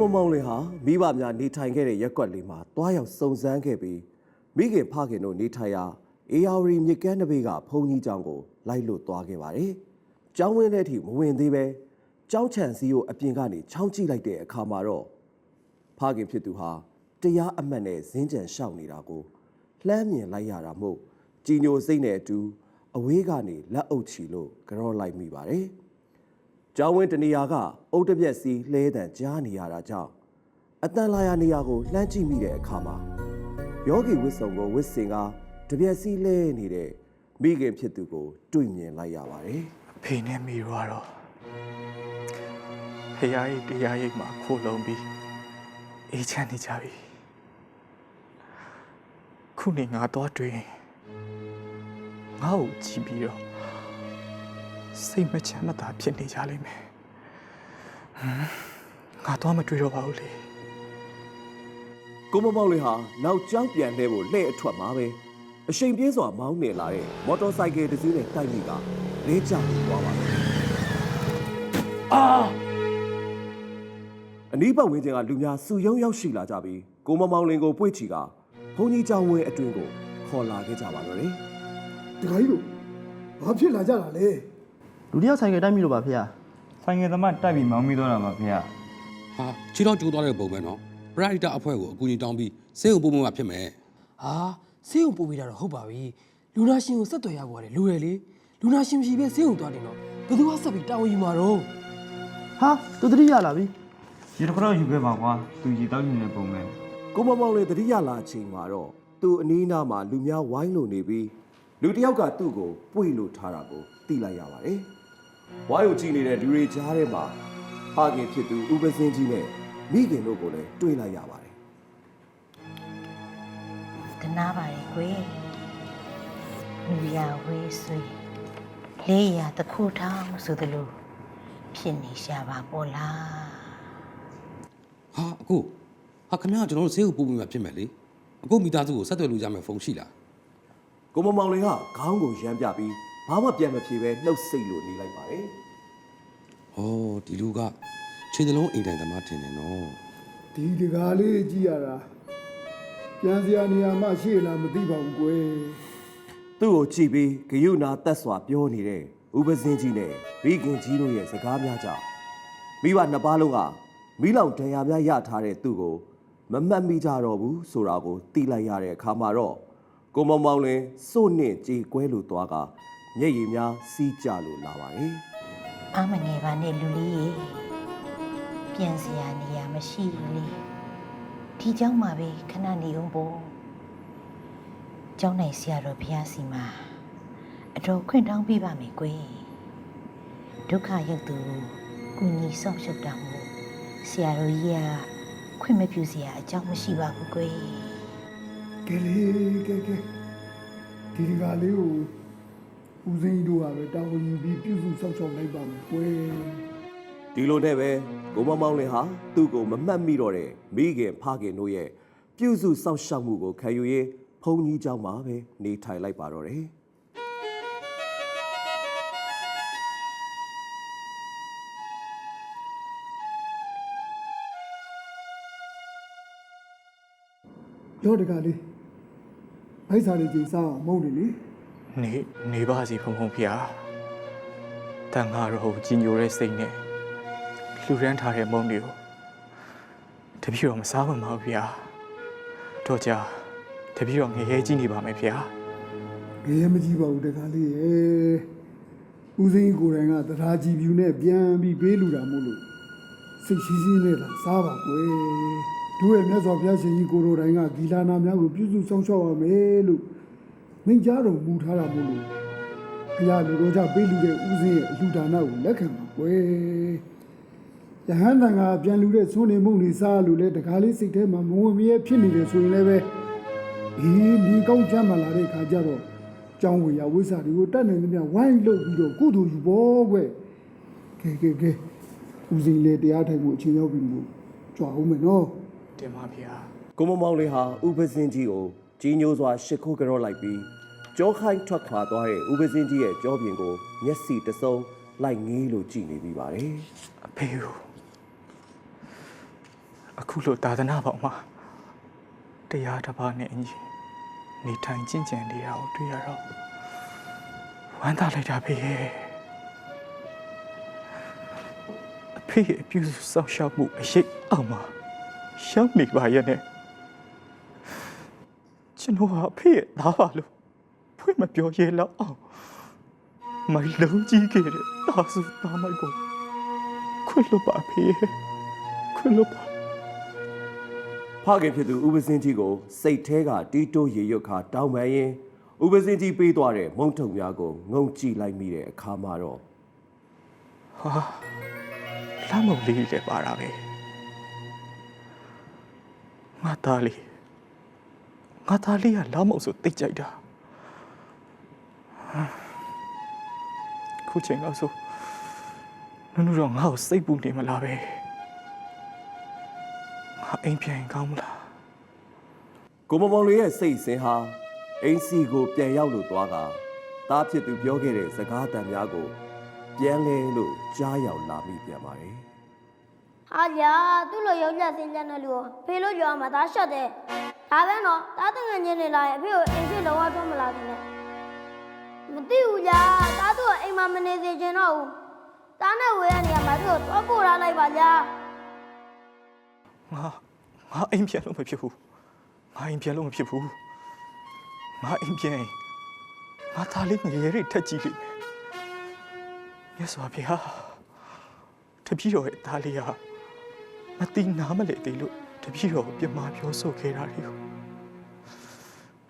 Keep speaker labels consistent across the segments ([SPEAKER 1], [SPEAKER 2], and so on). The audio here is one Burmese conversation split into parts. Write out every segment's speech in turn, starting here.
[SPEAKER 1] ကိုမမောင်လင်ဟာမိဘများနေထိုင်ခဲ့တဲ့ရက်ကွက်လေးမှာတွားရောက်စုံစမ်းခဲ့ပြီးမိခင်ဖခင်တို့နေထိုင်ရာအေယာဝတီမြစ်ကမ်းတစ်ဘေးကဘုံကြီးကျောင်းကိုလိုက်လို့တွားခဲ့ပါတယ်။ကျောင်းဝင်းထဲထိမဝင်သေးပဲကျောင်းချန်စီကိုအပြင်ကနေချောင်းကြည့်လိုက်တဲ့အခါမှာတော့ဖခင်ဖြစ်သူဟာတရားအမှတ်နဲ့ဇင်းကြံရှောက်နေတာကိုလှမ်းမြင်လိုက်ရတာမို့ကြည်ညိုစိတ်နဲ့အတူအဝေးကနေလက်အုပ်ချီလို့ကြော့လိုက်မိပါတယ်။ ကျောင်းဝင်းတနေရာကအုတ်တပြက်စီလှဲတံကြားနေရတာကြောင့်အတန်လာရနေရာကိုလှမ်းကြည့်မိတဲ့အခါမှာယောဂီဝစ်စုံကိုဝစ်စင်ကတပြက်စီလှဲနေတဲ့မိခင်ဖြစ်သူကိုတွေ့မြင်လိုက်ရပါတယ်
[SPEAKER 2] အဖေနဲ့မိတော့ကတော့ဖရာကြီးတရားရိပ်မှာခိုးလုံးပြီးအေးချမ်းနေကြပြီခုနေငါတော့တွေ့ရင်ငါ့ကိုကြည့်ပြီးတော့ စိတ်မချမ်းမသာဖြစ်နေကြလိမ့်မယ်ဟမ်ငါတော့မတွေ့တော့ပါဘူးလေ။
[SPEAKER 1] ကိုမမောင်လေးဟာနောက်ကျောင်းပြန်လှည့်ဖို့လှည့်အထွက်မှာပဲအချိန်ပြင်းစွာမောင်းနေလာတဲ့မော်တော်ဆိုင်ကယ်တစ်စီးနဲ့တိုက်မိကလေးကျပြီးသွားပါတယ်။အာအနီးပတ်ဝန်းကျင်ကလူများစုယုံရောက်ရှိလာကြပြီးကိုမမောင်လင်ကိုပွေ့ချီကဘုန်းကြီးကျောင်းဝင်းအတွင်းကိုခေါ်လာခဲ့ကြပါတော့တယ်။
[SPEAKER 3] တခါကြီးတို့ဘာဖြစ်လာကြတာလဲ
[SPEAKER 4] လူတစ်ယောက်ဆိုင်ကယ်တိုက်မိလို့ပါဖေ။
[SPEAKER 5] ဆိုင်ငယ်သမားတိုက်ပြီးမောင်းမိသွားတာပါဖေ။
[SPEAKER 6] ဟာခြေတော့ကျိုးသွားတဲ့ပုံပဲနော်ပရိုက်တာအဖွဲ့ကိုအကူအညီတောင်းပြီးစေုံပုံပုံမှာဖြစ်မယ်
[SPEAKER 7] ဟာဆေးရုံပို့ပေးတာတော့ဟုတ်ပါပြီလူနာရှင်ကိုဆက်သွယ်ရပေါ်တယ်လူရယ်လေလူနာရှင်မရှိပဲဆေးရုံသွားတယ်တော့ဘယ်သူကဆက်ပြီးတာဝန်ယူမှာတော့
[SPEAKER 4] ဟာသူတတိရလာပြီ
[SPEAKER 5] ရေတစ်ခါတော့ယူခဲ့ပါကွာသူရေတောက်နေတဲ့ပုံပဲ
[SPEAKER 1] ကိုမမောင်လေးတတိယလာအချိန်မှာတော့သူ့အနီးနားမှာလူများဝိုင်းလို့နေပြီးလူတစ်ယောက်ကသူ့ကိုပွေလို့ထားတာကိုသိလိုက်ရပါတယ်။ ဝိုင်းကိုကြည့်နေတဲ့လူတွေကြားထဲမှာဖခင်ဖြစ်သူဦးပစင်းကြီးနဲ့မိခင်တို့ကိုလည်းတွေ့လိုက်ရပါတယ်
[SPEAKER 8] တနာပါလေကွယ်လူရဝေးဆွေလေးရတခုထောင်းဆိုသလိုဖြစ်နေရှာပါပေါ်လား
[SPEAKER 6] ဟာအခုဟာခင်ဗျားကကျွန်တော်တို့စေုံပုံပုံမှာဖြစ်မယ်လေအခုမိသားစုကိုဆက်သွယ်လို့ရမယ်ဖုန်းရှိလား။
[SPEAKER 1] ကိုမမောင်လေးကခေါင်းကိုရမ်းပြပြီး ဘာမှပြန်မဖြေပဲနှုတ်ဆိတ်လို့နေလိုက်ပါတယ်
[SPEAKER 6] ဟောဒီလူကခြေနှလုံးအိမ်တိုင်သမားထင်တယ်နော်
[SPEAKER 3] ဒီတကားလေးကြည့်ရတာပြန်စရာနေရာမှရှိလားမသိပါဘူးကွယ်။
[SPEAKER 1] သူ့ကိုကြည့်ပြီးဂယုနာတက်စွာပြောနေတဲ့ဦးပစင်းကြီးနဲ့မိခင်ကြီးတို့ရဲ့စကားများကြောင့်မိဘနှစ်ပါးလုံးကမိလောင်ဒဏ်ရာများရထားတဲ့သူ့ကိုမမှတ်မိကြတော့ဘူးဆိုတာကိုသိလိုက်ရတဲ့အခါမှာတော့ကိုမောင်မောင်လင်းစိုးနှင့်ကြေကွဲလို့သွားက မျက်ရည်များစီးကြလို့လာပါတယ်
[SPEAKER 8] အာမငယ်ပါနဲ့လူလေးရေပြန်စရာနေရာမရှိဘူးလေဒီเจ้าမှာပဲခဏနေအောင်ပေါ့เจ้าနိုင်ဆရာတော်ဘုရားစီမှာအတော်ခွင့်တောင်းပြပါမယ်ကွယ်ဒုက္ခရောက်သူကိုကုညီဆောက်ရှုပ်တာမို့ဆရာတော်ကြီးကခွင့်မပြုစရာအကြောင်းမရှိပါဘူးကွယ်
[SPEAKER 3] ကဲလေကဲကဲဒီတကားလေးကို ဦးစိန်တို့ကပဲတာဝန်ယူပြီးပြုစုစောင့်ရှောက်လိုက်ပါမယ်ကွယ်
[SPEAKER 1] ဒီလိုနဲ့ပဲကိုမောင်မောင်လင်းဟာသူ့ကိုမမှတ်မိတော့တဲ့မိခင်ဖခင်တို့ရဲ့ပြုစုစောင့်ရှောက်မှုကိုခံယူရင်းဘုန်းကြီးเจ้าမှာပဲနေထိုင်လိုက်ပါတော့တယ်
[SPEAKER 3] ရောတကားလေးဘိုက်စာလေးကြီးစားအောင်မဟုတ်လေလေ
[SPEAKER 2] နေနေပါစီဖုံဖုံဖျားတန်ဃာတော်ကိုကြီးညိုတဲ့စိတ်နဲ့လှူရမ်းထားတဲ့မုံတွေကိုတပည့်တော်မစားဝင်ပါဘူးဖျားတော့ကြာတပည့်တော်ငရဲကြီးနေပါမယ်ဖျား
[SPEAKER 3] ငယ်မကြည့်ပါဘူးတကားလေးရဲ့ဦးစိန်ကိုယ်တိုင်ကတရားကြည်ပြူနဲ့ပြန်ပြီးပေးလူတာမို့လို့စိတ်ရှိရှိနဲ့လာစားပါကွယ်တို့ရဲ့မြတ်စွာဘုရားရှင်ကြီးကိုယ်တော်တိုင်ကဂီလာနာများကိုပြုစုစောင့်ရှောက်ရမယ်လို့ မိန့်ကြားတော်မူထားတာမို့လို့ဘုရားလူတော်ကြောင့်ပေးလူတဲ့ဦးစိန်ရဲ့အလှူဒါနကိုလက်ခံပါကွယ်ယဟန်တန်ကပြန်လူတဲ့သွန်းနေမှုနေစားလို့လဲတကားလေးစိတ်ထဲမှာမဝင်မရဲဖြစ်နေတယ်ဆိုရင်လည်းပဲအေးဒီကောင်းချမ်းမှလာတဲ့ခါကျတော့ကျောင်းဝေရဝိစာတွေကိုတတ်နိုင်သမျှဝိုင်းလုပ်ပြီးတော့ကုသိုလ်ယူဖို့ကွကဲကဲကဲဦးစိန်လေတရားထိုင်မှုအချိန်ရောက်ပြီမို့ကြွားအောင်မယ်နော်
[SPEAKER 2] တင်ပါဖျား
[SPEAKER 1] ကိုမောင်မောင်လေးဟာဥပစင်းကြီးကိုကြီးညိုစွာရှ िख ိုးကြော့လိုက်ပြီး ကြောခိုင်းထွက်ခွာသွားတဲ့ဥပစင်းကြီးရဲ့ကြောပြင်ကိုမျက်စိတစ်စုံလိုက်ငေးလို့ကြည့်နေပြီးပါတယ်
[SPEAKER 2] အဖေကိုအခုလိုသာသနာပေါင်းမှာတရားတစ်ပါးနဲ့အညီနေထိုင်ကျင့်ကြံနေတာကိုတွေ့ရတော့ဝမ်းသာလိုက်တာဖေရဲ့အဖေရဲ့အပြုစုစောင့်ရှောက်မှုအရှိတ်အောင်မှာရှောက်နေပါရဲ့နဲ့ကျွန်တော်ဟာအဖေရဲ့သားပါလို့ ဖွင့်မပြောရဲတော့အောင်မလုံးကြီးခဲ့တဲ့တာစုသားမိုက်ကိုခွင့်လွတ်ပါဖေရဲ့ခွင့်လွတ်ပါ
[SPEAKER 1] ဖခင်ဖြစ်သူဥပစင်းကြီးကိုစိတ်แท้ကတီးတိုးရေရွတ်ခါတောင်းပန်ရင်ဥပစင်းကြီးပေးသွားတဲ့မုံထုံများကိုငုံကြည့်လိုက်မိတဲ့အခါမှာတော့
[SPEAKER 2] ဟာလမ်းမလေးလည်းပါတာပဲငါသားလေးငါသားလေးကလမ်းမဆိုတိတ်ကြိုက်တာဟာ ခုချိန်တော့ဆိုနုနုတော့ငါ့ကိုစိတ်ပူနေမလားပဲငါအိမ်ပြန်ရင်ကောင်းမလား
[SPEAKER 1] ကိုမမောင်လေးရဲ့စိတ်အစဉ်ဟာအင်းစီကိုပြန်ရောက်လို့သွားကတားဖြစ်သူပြောခဲ့တဲ့စကားတန်များကိုပြန်လဲလို့ကြားရောက်လာမိပြန်ပါတယ်
[SPEAKER 9] ဟာကြာသူ့လိုယောက်ျားစင်ကြတဲ့လူကိုဖေလို့ကြောမှာဒါရှော့တယ်ဒါပဲနော်တားတငယ်ချင်းနေလာရင်အဖေကိုအိမ်ရှိလောကထွက်မလာဘူးနဲ့မ သိဘူးကြာတားသူ့ကိုအိမ်မှာမနေစေချင်တော့ဘူးတားနဲ့ဝေးရနေရမှာသူ့ကိုတော့ပို့ထားလိုက်ပါကြာ
[SPEAKER 2] ငါငါအိမ်ပြန်လို့မဖြစ်ဘူးငါအိမ်ပြန်လို့မဖြစ်ဘူးငါအိမ်ပြန်ရင်ငါသားလေးငယ်ရည်ထက်ကြည့်လိမ့်မယ်မြတ်စွာဘုရားတပည့်တော်ရဲ့သားလေးဟာမတိနာမလေသေးလို့တပည့်တော်ကိုပြမပြောဆိုခဲ့တာလေ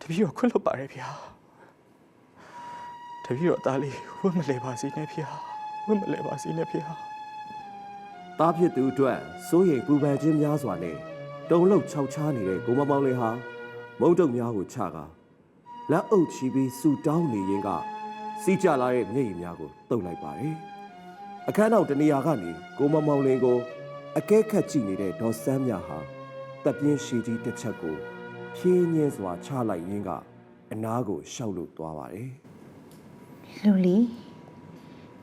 [SPEAKER 2] တပည့်တော်ခွင့်လွတ်ပါတယ်ဗျာ တပည့်တော်သားလေးဝတ်မလဲပါစေနဲ့ဗျာဝတ်မလဲပါစေနဲ့ဗျာ။
[SPEAKER 1] တားဖြစ်သူအတွက်စိုးရိမ်ပူပန်ခြင်းများစွာနဲ့တုံလုံးခြောက်ချားနေတဲ့ကိုမမောင်လေးဟာမုံတုံများကိုချကာလက်အုပ်ချီပြီးဆူတောင်းနေရင်ကစီးကြလာတဲ့မျက်ရည်များကိုတုပ်လိုက်ပါတယ်။အခန်းနောက်တနေရာကနေကိုမမောင်လင်းကိုအကဲခတ်ကြည့်နေတဲ့ဒေါ်စမ်းမြဟာတပ်ပြင်းရှည်ကြီးတစ်ချက်ကိုဖြင်းညင်းစွာချလိုက်ရင်းကအနားကိုရှောက်လို့သွားပါတယ်
[SPEAKER 8] လူလီ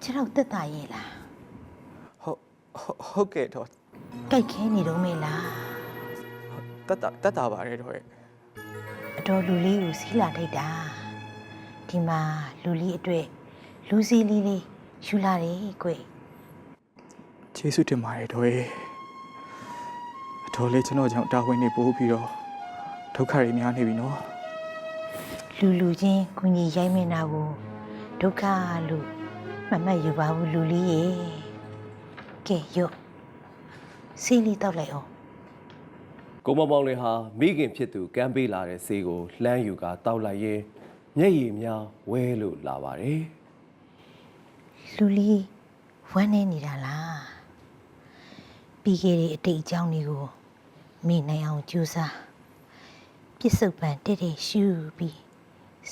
[SPEAKER 8] ခြေတော့တက်တာရဲ့လား
[SPEAKER 2] ဟုတ်ဟုတ်ဟုတ်ကဲ့တော့
[SPEAKER 8] ကြိုက်ခဲနေတော့မေလား
[SPEAKER 2] တတ်တာတတ်တာပါတယ်တော့ရဲ့
[SPEAKER 8] အတော်လူလေးကိုစီးလာထိုက်တာဒီမှာလူလေးအတွက်လူစီလေးလေးယူလာတယ်ကွ
[SPEAKER 2] ကျေးဇူးတင်ပါတယ်တော့ရဲ့အတော်လေးကျွန်တော်ကြောင့်တာဝန်နေပို့ပြီးတော့ဒုက္ခတွေများနေပြီနော်
[SPEAKER 8] လူလူချင်းကုညီရိုက်မင်းတာကို ဒုက္ခလို့မမှတ်ယူပါဘူးလူလေးရဲ့ကဲရော့စီးလေးတောက်လိုက်အောင်။
[SPEAKER 1] ကိုမမောင်လင်းဟာမိခင်ဖြစ်သူကမ်းပေးလာတဲ့ဆေးကိုလှမ်းယူကာတောက်လိုက်ရင်မျက်ရည်များဝဲလို့လာပါတယ်။
[SPEAKER 8] လူလေးဝမ်းနေနေတာလားပြီးခဲ့တဲ့အတိတ်အကြောင်းတွေကိုမေ့နိုင်အောင်ကြိုးစားပြစ်စုံပန်တက်တက်ရှူပြီး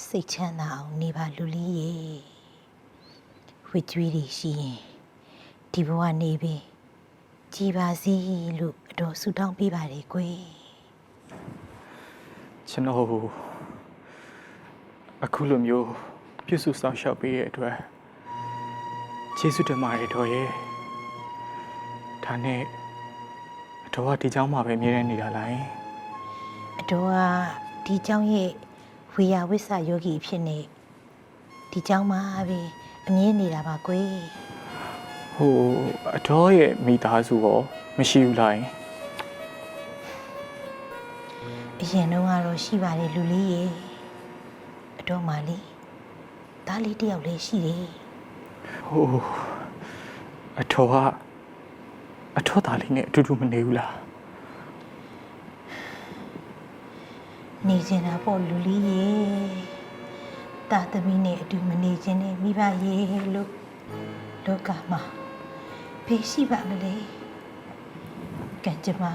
[SPEAKER 8] စိတ်ချမ်းသာအောင်နေပါလူလေးရေဝစ်ကြွေးတွေရှိရင်ဒီဘဝနေပြီကြည်ပါစီလို့အတော်ဆုတောင်းပေးပါတယ်ကွယ်
[SPEAKER 2] ကျွန်တော်အခုလိုမျိုးပြုစုဆောင်ရှောက်ပေးရဲ့အတွက်ကျေးဇူးတင်ပါတယ်တော့ရဲ့ဒါနဲ့အတော်ကဒီเจ้าမှာပဲအမြဲတမ်းနေတာလားယင်
[SPEAKER 8] အတော်ကဒီเจ้าရဲ့ ဝေယဝိဆယောဂီဖြစ်နေဒီเจ้าမှာပဲအမြဲနေတာပါကွယ်
[SPEAKER 2] ဟိုအတော်ရဲ့မိသားစုရောမရှိဘူးလားယင်
[SPEAKER 8] အရင်တော့ကတော့ရှိပါတယ်လူလေးရေအတော့မှလေဒါလေးတယောက်လေးရှိတယ်
[SPEAKER 2] ဟိုအတော်ကအတော်သားလေးနဲ့အတူတူမနေဘူးလား
[SPEAKER 8] နေကျင်တာပေါ့လူလေးရေတာသမီးနဲ့အတူမနေခြင်းနဲ့မိဘရေလို့လောကမှာဖေးရှိပါမလဲကံကြမ္မာ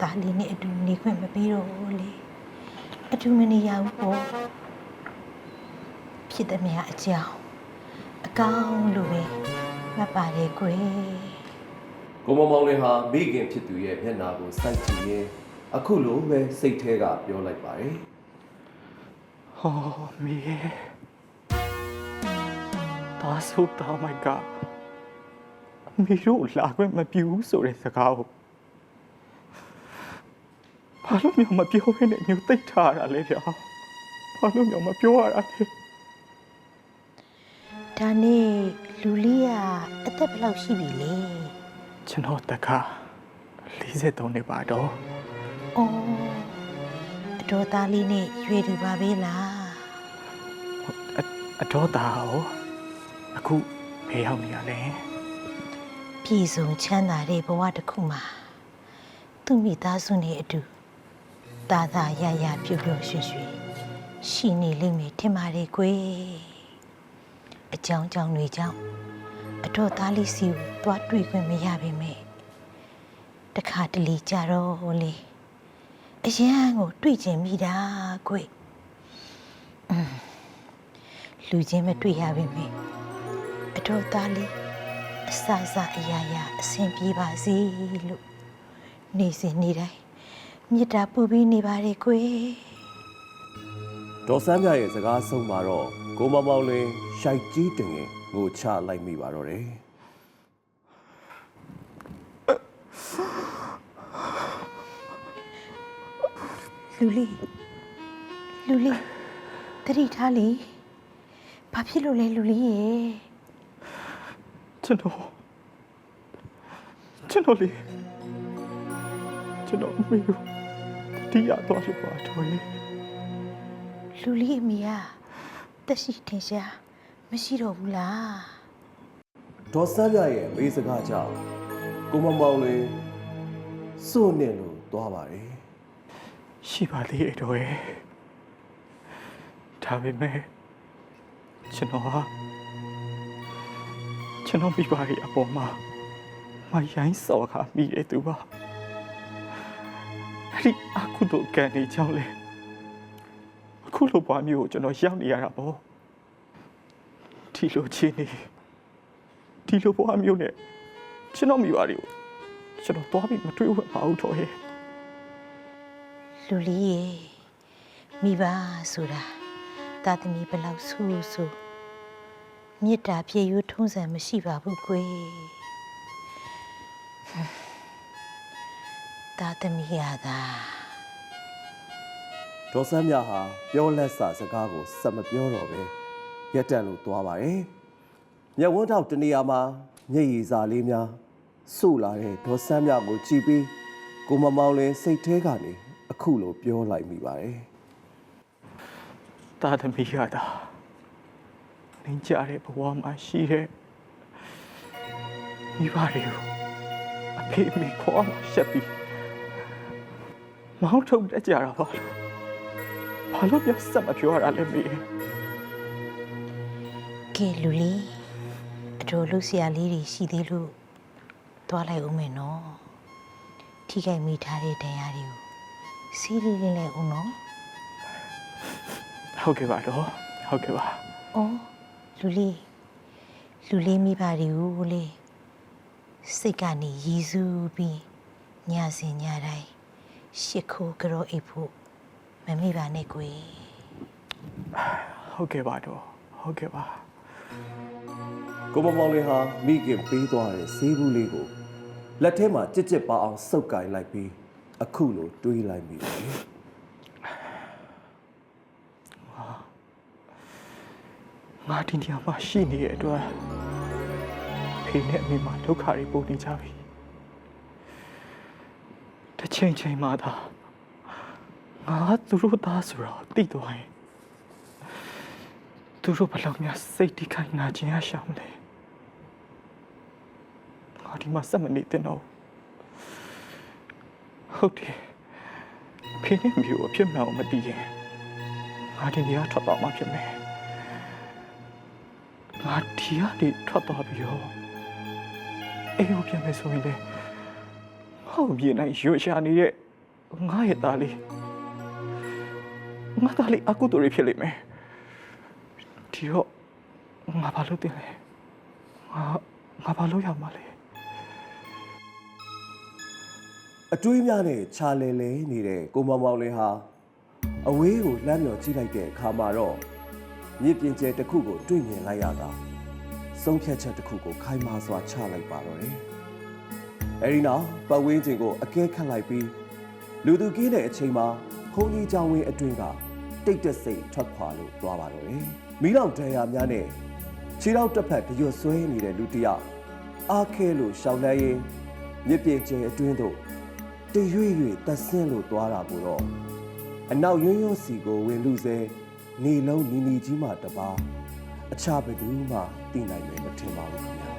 [SPEAKER 8] ကဒါလေးနဲ့အတူနေခွင့်မပေးတော့ဘူးလေအတူမနေရဘူးပေါ့ဖြစ်သည်များအကြောင်းအကောင်းလို့ပဲမှတ်ပါတယ်ကွယ်
[SPEAKER 1] ကိုမမောင်လေးဟာမိခင်ဖြစ်သူရဲ့မျက်နှာကိုစိုက်ကြည့်ရင် အခုလိုပဲစိတ်ထဲကပြောလိုက်ပါတယ်
[SPEAKER 2] ဟောမေဒါဆိုတာမိုက်ကမေတို့လာခွင့်မပြူဘူးဆိုတဲ့စကားကိုဘာလို့မျိုးမပြောဘဲနဲ့မျိုးသိပ်ထားရတာလဲဗျာဘာလို့မျိုးမပြောရတာလဲ
[SPEAKER 8] ဒါနဲ့လူလေးကအသက်ဘယ်လောက်ရှိပြီလဲ
[SPEAKER 2] ကျွန်တော်တက်က43နှစ်ပါတော့။
[SPEAKER 8] အော်အတော်သားလေးနဲ့ရွေတူပါပဲလား
[SPEAKER 2] အအတော်သားဟောအခုဘယ်ရောက်နေရလဲ။
[SPEAKER 8] ပြည်စုံချမ်းသာတဲ့ဘဝတစ်ခုမှာသူ့မိသားစုနဲ့အတူတာသာရရပြုတ်ပြုတ်ရွှင်ရွှင်ရှိနေလိမ့်မယ်ထင်ပါတယ်ကွယ်။အကြောင်းကြောင့်တွေကြောင့်အတော်သားလေးစီကိုသွားတွေ့ခွင့်မရပါနဲ့။တခါတလေကြတော့လေ အရန်ကိုတွေ့ကျင်မိတာကွယ်။အင်းလူချင်းမတွေ့ရပါနဲ့အတော်သားလေးအစစအရာရာအဆင်ပြေပါစေလို့နေစဉ်နေတိုင်းမေတ္တာပူပြီးနေပါလေကွယ်
[SPEAKER 1] ဒေါ်စမ်းမြရဲ့စကားဆုံးမှာတော့ကိုမမောင်လင်းရှိုက်ကြီးတင်ငင်ငိုချလိုက်မိပါတော့တယ်
[SPEAKER 8] လူလေးလူလေးတတိထားလေဘာဖြစ်လို့လဲလူလေးရဲ့
[SPEAKER 2] ကျွန်တော်ကျွန်တော်လေကျွန်တော်အမေကိုတတိယသွားလို့ပါတော့လေ
[SPEAKER 8] လူလေးအမေကတက်ရှိထင်ရှားမရှိတော့ဘူးလား
[SPEAKER 1] ဒေါ်စမ်းမြရဲ့မေးစကားကြောင့်ကိုမမောင်လင်းစွန့်နေလို့သွားပါတယ်
[SPEAKER 2] ရှိပါသေးတယ်တော့ရဲ့ဒါပေမဲ့ကျွန်တော်ဟာကျွန်တော်မိဘရဲ့အပေါ်မှာမရိုင်းစော်ခါမိတဲ့သူပါအဲ့ဒီအခုတော့ကန်နေကြောင်းလေအခုလိုပွားမျိုးကိုကျွန်တော်ရောက်နေရတာပေါ့ဒီလိုချင်းနေဒီလိုပွားမျိုးနဲ့ကျွန်တော်မိဘတွေကိုကျွန်တော်သွားပြီးမတွေ့ဝတ်ပါဘူးတော့ရဲ့
[SPEAKER 8] လူလေးရဲ့မိဘဆိုတာတာသမီဘယ်လောက်ဆူဆူမေတ္တာပြေရွထုံးစံမရှိပါဘူးကွယ်တာသမီရတာ
[SPEAKER 1] ဒေါ်စမ်းမြဟာပြောလက်စစကားကိုစက်မပြောတော့ပဲရက်တန့်လို့သွားပါတယ်မျက်ဝန်းထောက်တနေရာမှာမျက်ရည်စာလေးများစုလာတဲ့ဒေါ်စမ်းမြကိုကြည့်ပြီးကိုမမောင်လင်းစိတ်ထဲကနေ အခုလိုပြောလိုက်မိပါတယ်
[SPEAKER 2] တာသမီးရတာနင်းကြတဲ့ဘဝမှာရှိတဲ့မိဘတွေကိုအဖေအမေခေါ်မှရှက်ပြီးမောင်းထုတ်တတ်ကြတာပါလို့ဘာလို့ပြဆက်မပြောရတာလဲမေ
[SPEAKER 8] ကဲလူလေးအတော်လူဆရာလေးတွေရှိသေးလို့သွားလိုက်ဦးမယ်နော်ထိခိုက်မိထားတဲ့တရားတွေကို စီးလေးလေးလိုက်ဦးနော်
[SPEAKER 2] ဟုတ်ကဲ့ပါတော့ဟုတ်ကဲ့ပါ။
[SPEAKER 8] အော်လူလေးလူလေးမိပါတွေကိုလေစိတ်ကနေရည်စူးပြီးညစဉ်ညတိုင်းရှ िख ိုးကြောအိပ်ဖို့မမိပါနဲ့ကွယ်
[SPEAKER 2] ဟုတ်ကဲ့ပါတော့ဟုတ်ကဲ့ပါ
[SPEAKER 1] ကိုမမောင်လင်းဟာမိခင်ပေးသွားတဲ့ဈေးဘူးလေးကိုလက်ထဲမှာကြစ်ကြစ်ပါအောင်စုပ်ကင်လိုက်ပြီး အခုလိုတွေးလိုက်မိတယ်
[SPEAKER 2] ငါဒီနေရာမှာရှိနေတဲ့အတွက်ဖေနဲ့အမေမှာဒုက္ခတွေပိုနေကြပြီတစ်ချိန်ချိန်မှသာငါသူတို့သားဆိုတော့သိသွားရင်သူတို့ဘယ်လောက်များစိတ်တိခိုင်နာခြင်းရရှောင်လဲငါဒီမှာစက်မနေတဲ့တော့ ဟုတ်တယ်ဖေနဲ့မျိုးအဖြစ်မှန်ကိုမသိရင်ငါဒီနေရာထွက်သွားမှဖြစ်မယ်ငါဒီကနေထွက်သွားပြီးတော့အေးဟုတ်ပြန်မယ်ဆိုရင်လေဟောပြေနိုင်ရွှေရှာနေတဲ့ငါရဲ့သားလေးငါသားလေးအကုသိုလ်တွေဖြစ်လိမ့်မယ်ဒီတော့ငါဘာလုပ်တင်လဲငါငါဘာလုပ်ရမှာလဲ
[SPEAKER 1] အတွေးများနဲ့ခြာလဲလဲနေတဲ့ကိုမောင်မောင်လင်းဟာအဝေးကိုလှမ်းမြော်ကြည့်လိုက်တဲ့အခါမှာတော့မြစ်ပြင်ကျဲတစ်ခုကိုတွေ့မြင်လိုက်ရတာဆုံးဖြတ်ချက်တစ်ခုကိုခိုင်မာစွာချလိုက်ပါတော့တယ်။အဲဒီနောက်ပတ်ဝန်းကျင်ကိုအကဲခတ်လိုက်ပြီးလူသူကင်းတဲ့အချိန်မှာဘုန်းကြီးကျောင်းဝင်းအတွင်းကတိတ်တဆိတ်ထွက်ခွာလို့သွားပါတော့တယ်။မီးလောင်ဒဏ်ရာများနဲ့ခြေထောက်တစ်ဖက်တရွတ်ဆွဲနေတဲ့လူတစ်ယောက်အားခဲလို့ရှောင်းလန်းရင်းမြစ်ပြင်ကျဲအတွင်းသို့ တရွေ့ရွေ့သက်ဆင်းလို့သွားတာကိုတော့အနောက်ရွံ့ရွံ့စီကိုဝင်လူစဲနေလုံးနီနီကြီးမှတပါအခြားဘယ်သူမှသိနိုင်မယ်မထင်ပါဘူးခင်ဗျာ